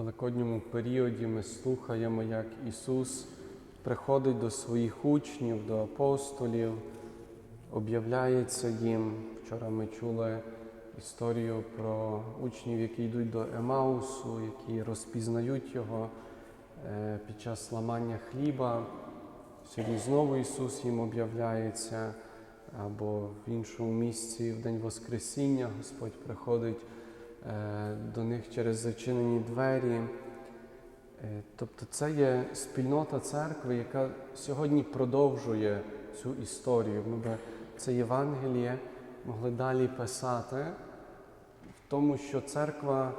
великодньому періоді ми слухаємо, як Ісус приходить до своїх учнів, до апостолів, об'являється їм. Вчора ми чули історію про учнів, які йдуть до Емаусу, які розпізнають Його е, під час ламання хліба. Сьогодні знову Ісус їм об'являється, або в іншому місці, в День Воскресіння, Господь приходить до них через зачинені двері. Е, Тобто це є спільнота церкви, яка сьогодні продовжує цю історію. Ми би це Євангеліє могли далі писати в тому, що церква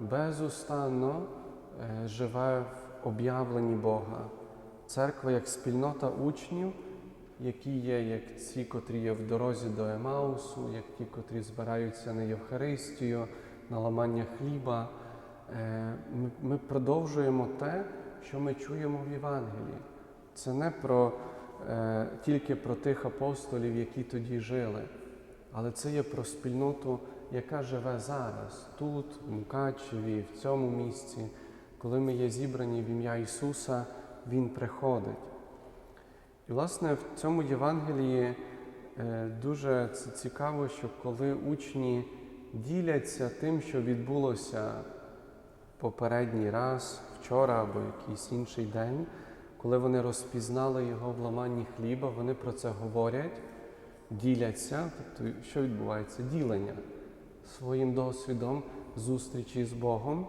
безустанно е, живе в об'явленні Бога. Церква як спільнота учнів, які є, як ці, котрі є в дорозі до Емаусу, як ті, котрі збираються на Євхаристію, на ламання хліба. Е, Ми, продовжуємо те, що ми чуємо в Євангелії. Це не про, е, тільки про тих апостолів, які тоді жили, але це є про спільноту, яка живе зараз, тут, в Мукачеві, в цьому місці. Коли ми є зібрані в ім'я Ісуса, Він приходить. І, власне, в цьому Євангелії е, дуже цікаво, що коли учні діляться тим, що відбулося попередній раз, вчора або якийсь інший день, коли вони розпізнали його в ламанні хліба, вони про це говорять, діляться. Тобто, що відбувається? Ділення своїм досвідом зустрічі з Богом.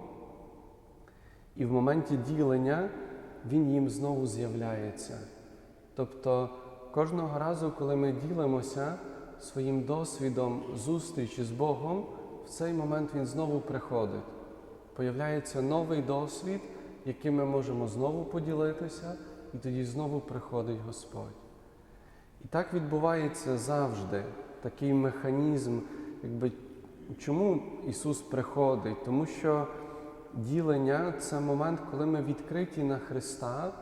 І в моменті ділення Він їм знову з'являється. Тобто кожного разу, коли ми ділимося своїм досвідом зустрічі з Богом, в цей момент Він знову приходить. Появляється новий досвід, яким ми можемо знову поділитися, і тоді знову приходить Господь. І так відбувається завжди такий механізм, якби чому Ісус приходить? Тому що ділення це момент, коли ми відкриті на Христа,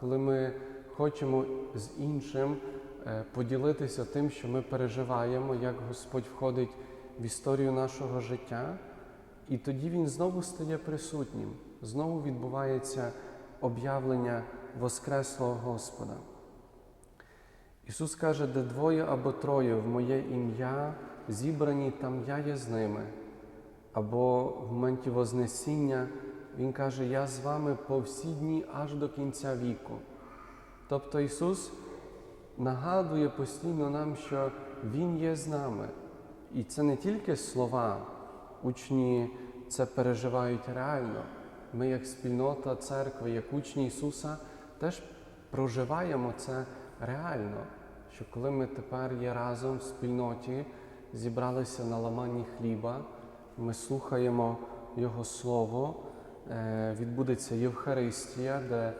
коли ми хочемо з іншим поділитися тим, що ми переживаємо, як Господь входить в історію нашого життя. І тоді Він знову стає присутнім, знову відбувається об'явлення Воскреслого Господа. Ісус каже, де двоє або троє в моє ім'я зібрані, там я є з ними. Або в моменті Вознесіння Він каже, я з вами по всі дні аж до кінця віку. Тобто Ісус нагадує постійно нам, що Він є з нами. І це не тільки слова, учні це переживають реально. Ми, як спільнота церкви, як учні Ісуса, теж проживаємо це реально. Що коли ми тепер є разом в спільноті, зібралися на ламанні хліба, ми слухаємо Його Слово, е, відбудеться Євхаристія, де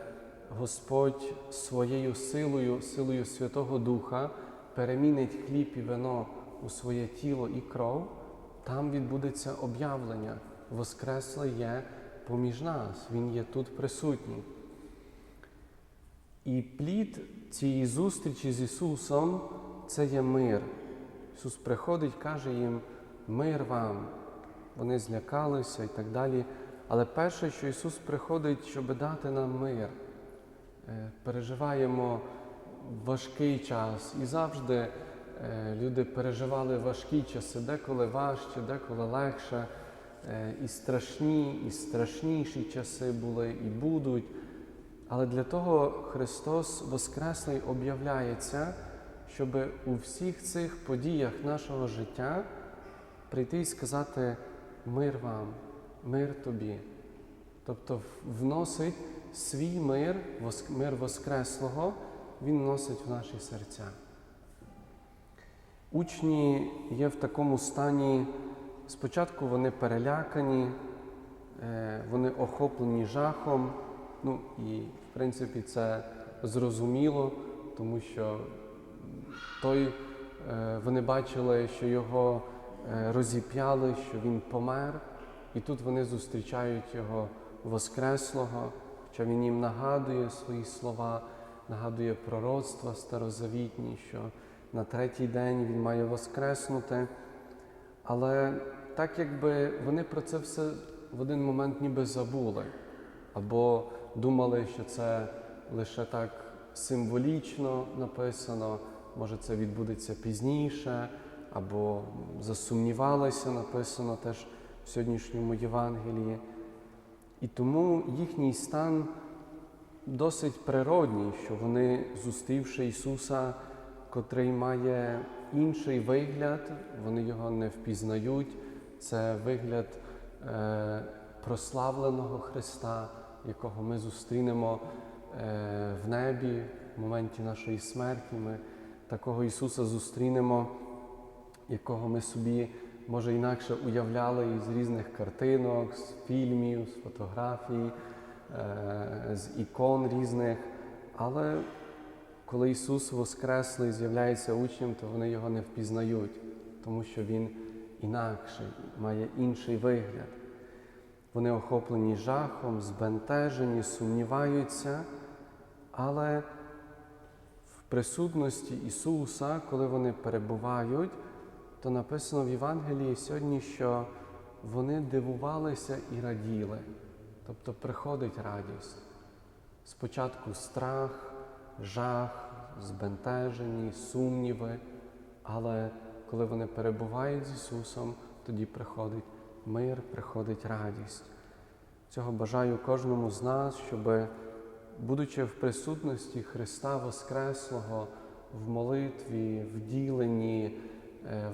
Господь своєю силою, силою Святого Духа перемінить хліб і вино у своє тіло і кров, там відбудеться об'явлення. Воскреслий є поміж нас, Він є тут присутній. І плід цієї зустрічі з Ісусом це є мир. Ісус приходить, каже їм мир вам. Вони злякалися і так далі. Але перше, що Ісус приходить, щоб дати нам мир. Е, Переживаємо важкий час. І завжди е, люди переживали важкі часи, деколи важче, деколи легше. Е, І страшні, і страшніші часи були, і будуть. Але для того Христос Воскреслий об'являється, щоб у всіх цих подіях нашого життя прийти і сказати мир вам, мир тобі. Тобто вносить свій мир, мир Воскреслого, Він вносить в наші серця. Учні є в такому стані, спочатку вони перелякані, е, вони охоплені жахом. Ну і в принципі це зрозуміло, тому що той, е, вони бачили, що його е, розіп'яли, що він помер, і тут вони зустрічають його Воскреслого, що він їм нагадує свої слова, нагадує пророцтва старозавітні, що на третій день він має воскреснути. Але так якби вони про це все в один момент ніби забули, або думали, що це лише так символічно написано, може це відбудеться пізніше, або засумнівалися, написано теж в сьогоднішньому Євангелії. І тому їхній стан досить природній, що вони, зустрівши Ісуса, котрий має інший вигляд, вони його не впізнають. Це вигляд е, прославленого Христа, якого ми зустрінемо е, в небі в моменті нашої смерті. Ми такого Ісуса зустрінемо, якого ми собі, може, інакше уявляли із різних картинок, з фільмів, з фотографій, е, з ікон різних. Але коли Ісус Воскреслий з'являється учням, то вони його не впізнають, тому що Він інакший, має інший вигляд. Вони охоплені жахом, збентежені, сумніваються, але в присутності Ісуса, коли вони перебувають, то написано в Євангелії сьогодні, що вони дивувалися і раділи, тобто приходить радість. Спочатку страх, жах, збентежені, сумніви, але коли вони перебувають з Ісусом, тоді приходить мир, приходить радість. Цього бажаю кожному з нас, щоб, будучи в присутності Христа Воскреслого, в молитві, в діленні,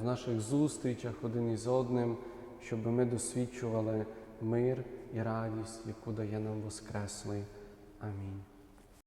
в наших зустрічах один із одним, щоб ми досвідчували мир і радість, яку дає нам Воскреслий. Амінь.